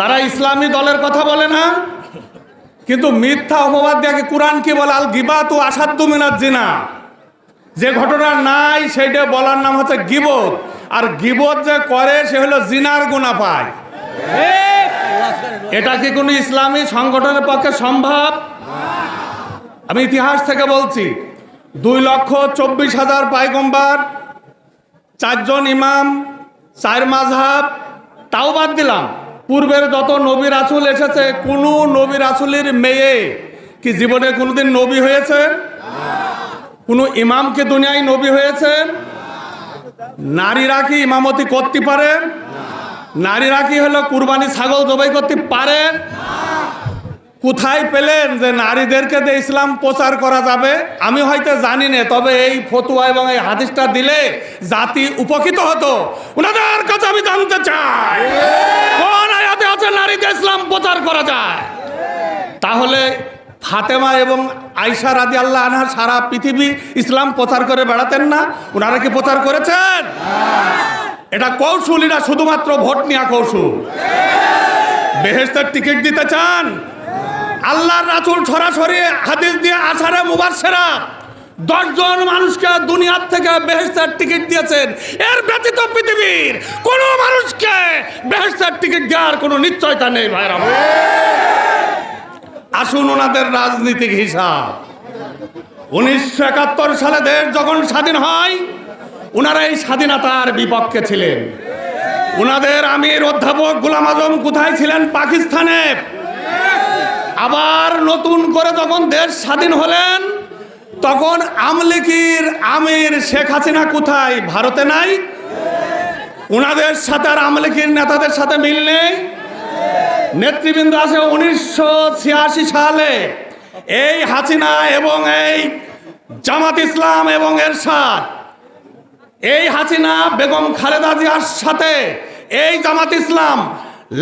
তারা ইসলামী দলের কথা বলে না, কিন্তু মিথ্যা অপবাদ দিয়ে কোরআন কি বলে? আল গিবাত ও আসাদ্দু মিনাত জিনা। যে ঘটনা নাই, সেইটা বলার নাম হচ্ছে গিবত। আর গিবত যে করে, সে হলো জিনার গুণা পায় এটা কি কোনো ইসলামী সংগঠনের পক্ষে সম্ভব? আমি ইতিহাস থেকে বলছি, দুই লক্ষ চব্বিশ হাজার পাইগম্বার চারজন ইমাম, চার মাঝহাব তাও বাদ দিলাম। পূর্বের যত নবী রাসুল এসেছে, কোনো নবী রাসুলের মেয়ে কি জীবনে কোনোদিন নবী হয়েছে? কোনো ইমাম কি দুনিয়ায় নবী হয়েছে? নারীরা কি ইমামতি করতে পারে? নারীরা কি হলো কুরবানি ছাগল জবাই করতে পারে? কোথায় পেলেন যে নারীদেরকে দিয়ে ইসলাম প্রচার করা যাবে? আমি হয়তো জানি না, তবে এই ফতুয়া এবং এই হাদিসটা দিলে জাতি উপকৃত হতো। ওনাদের কাছে আমি জানতে চাই, কোন আয়াতে আছে নারীদের ইসলাম প্রচার করা যায়? তাহলে ফাতেমা এবং আয়সা রাদি আল্লাহ আনহা সারা পৃথিবী ইসলাম প্রচার করে বেড়াতেন না? ওনারা কি প্রচার করেছেন? এটা কৌশল এটা শুধুমাত্র ভোট নেওয়া কৌশল। বেহেস্তের টিকিট দিতে চান আল্লাহর রাসুল সরাসরি হাদিস দিয়ে আসারে মুবাসেরা দশজন মানুষকে দুনিয়ার থেকে বেহেস্তার টিকিট দিয়েছেন। এর ব্যতীত পৃথিবীর কোনো মানুষকে বেহেস্তার টিকিট দেওয়ার কোনো নিশ্চয়তা নেই ভাইরা আসুন ওনাদের রাজনীতিক হিসাব। উনিশশো একাত্তর সালে দেশ যখন স্বাধীন হয় ওনারা এই স্বাধীনতার বিপক্ষে ছিলেন। ওনাদের আমির অধ্যাপক গুলাম আজম কোথায় ছিলেন? পাকিস্তানে। আবার নতুন করে যখন দেশ স্বাধীন হলেন, তখন আমলিকির আমির শেখ হাসিনা কোথায়? ভারতে নাই? ওনাদের সাথে আর আমলিকির নেতাদের সাথে মিল নেই? নেতৃবৃন্দ আছে উনিশশো ছিয়াশি সালে। এই হাসিনা এবং এই জামাত ইসলাম এবং এর এরশাদ, এই হাসিনা, বেগম খালেদা জিয়ার সাথে এই জামাত ইসলাম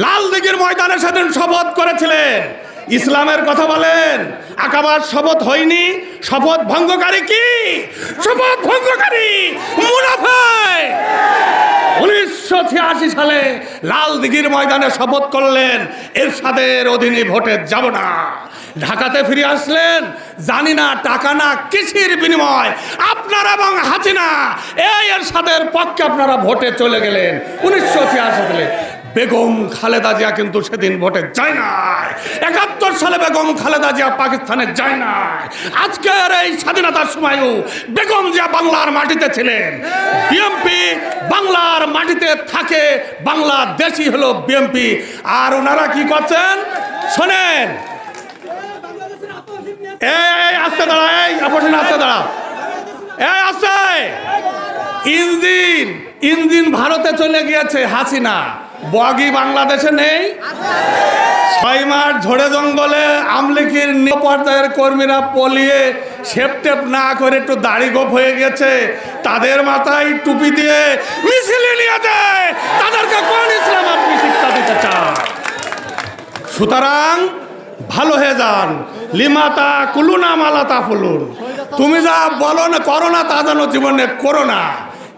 লাল দিঘির ময়দানে সেদিন শপথ করেছিলেন। ইসলামের কথা বলেন। আকাবার শপথ হয়নি। শপথ ভঙ্গকারী কি? শপথ ভঙ্গকারী মুনাফায় উনিশশো ছিয়াশি সালে লাল দিঘির ময়দানে শপথ করলেন, এরশাদের অধীনে ভোটে যাব না। ঢাকাতে ফিরে আসলেন, জানি না টাকা না কিসির বিনিময়। আপনারা এবং হাসিনা, এই এরশাদের পক্ষে আপনারা ভোটে চলে গেলেন। উনিশশো ছিয়াশি সালে বেগম খালেদা জিয়া কিন্তু সেদিন ভোটে যায় নাই। একাত্তর সালে বেগম খালেদা জিয়া পাকিস্তানে যায় নাই। আজকের এই স্বাধীনতার সময়ও বেগম জিয়া বাংলার মাটিতে ছিলেন। বিএমপি বাংলার মাটিতে থাকে বাংলাদেশি হলো বিএমপি আর ওনারা কি করছেন? শোনেন। এই আস্তে দাঁড়া, এই আস্তে দাঁড়া। এই, আস্তে। ইঞ্জিন ইঞ্জিন ভারতে চলে গিয়েছে হাসিনা। বগি বাংলাদেশে নেই। ছয় মাস ঝড়ে জঙ্গলে আমলিকির পর্যায়ের কর্মীরা পলিয়ে সেপটেপ না করে একটু দাড়ি গোপ হয়ে গেছে। তাদের মাথায় টুপি দিয়ে মিছিলে নিয়ে যায়। তাদেরকে কোন ইসলাম আপনি শিক্ষা দিতে চান? সুতরাং ভালো হয়ে যান। লিমাতা কুলুনা মালাতা ফুলুন। তুমি যা বলো না, করো না তা যেন জীবনে করো না।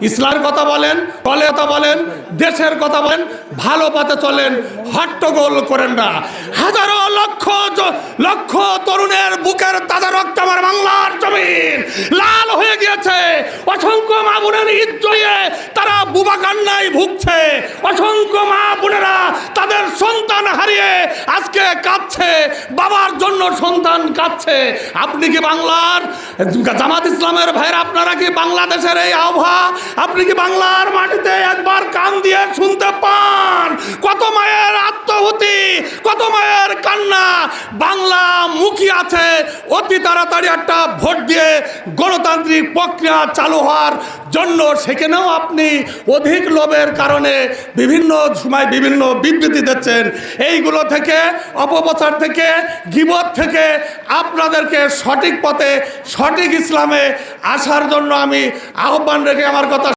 ইসলামের কথা বলেন কলে কথা বলেন, দেশের কথা বলেন, ভালো পথে চলেন, হট্টগোল করেন না। হাজারো লক্ষ মা বোনের জয়ে তারা বুবা কান্নায় ভুগছে। অসংখ্য মা বোনেরা তাদের সন্তান হারিয়ে আজকে কাঁদছে, বাবার জন্য সন্তান কাঁদছে। আপনি কি বাংলার, জামাত ইসলামের ভাইয়ের, আপনারা কি বাংলাদেশের এই আবহাওয়া? আপনি কি বাংলার মাটিতে একবার কান দিয়ে শুনতে পান? বাংলা মুখী আছে। অতি তাড়াতাড়ি একটা ভোট দিয়ে গণতান্ত্রিক প্রক্রিয়া চালু হওয়ার জন্য সেখানেও আপনি অধিক লোভের কারণে বিভিন্ন সময় বিভিন্ন বিবৃতি দিচ্ছেন। এইগুলো থেকে, অপপ্রচার থেকে, গিবত থেকে আপনাদেরকে সঠিক পথে, সঠিক ইসলামে আসার জন্য আমি আহ্বান রেখে আমার কথা